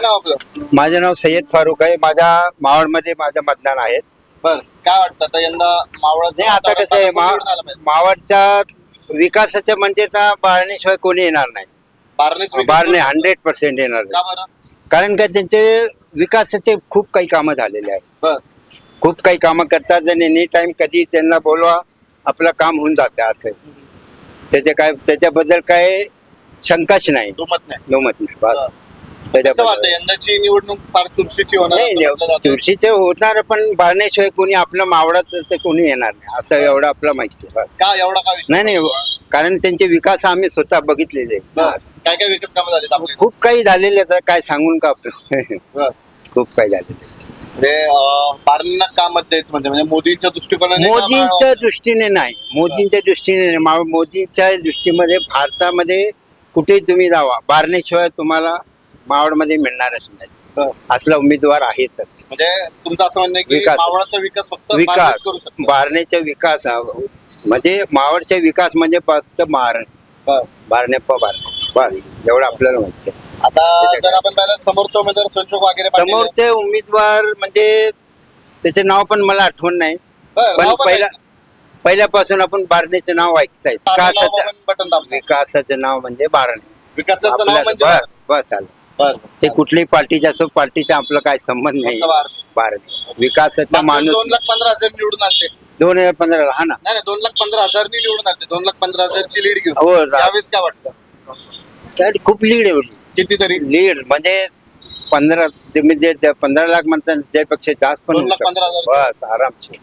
काय नाव आपलं? माझं नाव सय्यद फारुक आहे. माझ्या मावळमध्ये माझं मतदान आहे. बर. काय वाटतं? आता यंदा मावळाचं नाही आता कसं आहे मा-. मावळच्या विकासाचं म्हणजे तर बारणेशिवाय कोणी येणार नाही. बारणेच बारणे हंड्रेड पर्सेंट येणार का नाही. बरं? कारण का त्यांचे विकासाचे खूप काही कामं झालेले आहेत. बर. खूप काही कामं करतात आणि एनी टाइम कधी त्यांना बोलवा आपलं काम होऊन जातं असं. त्याचे काय त्याच्याबद्दल काय शंकाच नाही. दुमत नाही. नमत नाही बस. कसं वाटतं यंदाची निवडणूक फार चुरशीची होणार नाही असं म्हटलं जातं. तुळशीचे होणार पण बारण्याशिवाय कोणी आपलं मावळाच ते कोणी येणार नाही. असं एवढं आपलं माहिती आहे बस. का एवढा का विषय नाही नाही कारण त्यांचे विकास आम्ही स्वतः बघितलेले आहेत. बस. काय काय विकास कामं झालीत आपले? खूप काही झालेले आहेत, काय सांगून का आपलं? बर. खूप काही झालेले म्हणजे अं, बारणेंना का मत द्यायचं म्हणजे म्हणजे मोदींच्या दृष्टिकोनाने का मोदींच्या दृष्टीने नाही. मोदींच्या दृष्टीने नाही. मा- मोदींच्या दृष्टीमध्ये भारतामध्ये कुठेही तुम्ही जावा बारण्याशिवाय तुम्हाला मावळमध्ये मिळणारच नाही बर. असला उमेदवार आहेच म्हणजे तुमचं असं म्हणणं आहे की विकास. मावळाचा विकास फक्त बारणेच विकास करू शकतो बारण्याचा विकास म्हणजे मावळचा विकास म्हणजे फक्त बारणे बर. बारण्या बारणे बस एवढं आपल्याला माहिती आहे आता जर आपण पाहिलं समोरचा उमेदवार संजोग वगैरे. समोरचे उमेदवार म्हणजे त्याचे नाव पण मला आठवण नाही पण पहिला. पहिल्यापासून आपण बारणेचं नाव ऐकताय विकासाचं आपण बटन दाबलं. विकासाचं नाव म्हणजे बारणे विकासाचं नाव आपल्याला- म्हणजे बस बस चालेल. ते कुठल्याही पार्टीचा असो पार्टीचा आपला काय संबंध नाही. बारणे विकासाचा माणूस दोन लाख पंधरा हजार निवडून आले दोन हजार पंधरा हा ना. नाही दोन लाख पंधरा हजारनी निवडून आले दोन लाख पंधरा हजारची लीड घेऊन. हो यावेळेस काय वाटतं? काय खूप लीड आहे कितीतरी? लीड म्हणजे पंधरा म्हणजे पंधरा लाख म्हणतात त्यापेक्षा जास्त पण हजार. बस आरामचे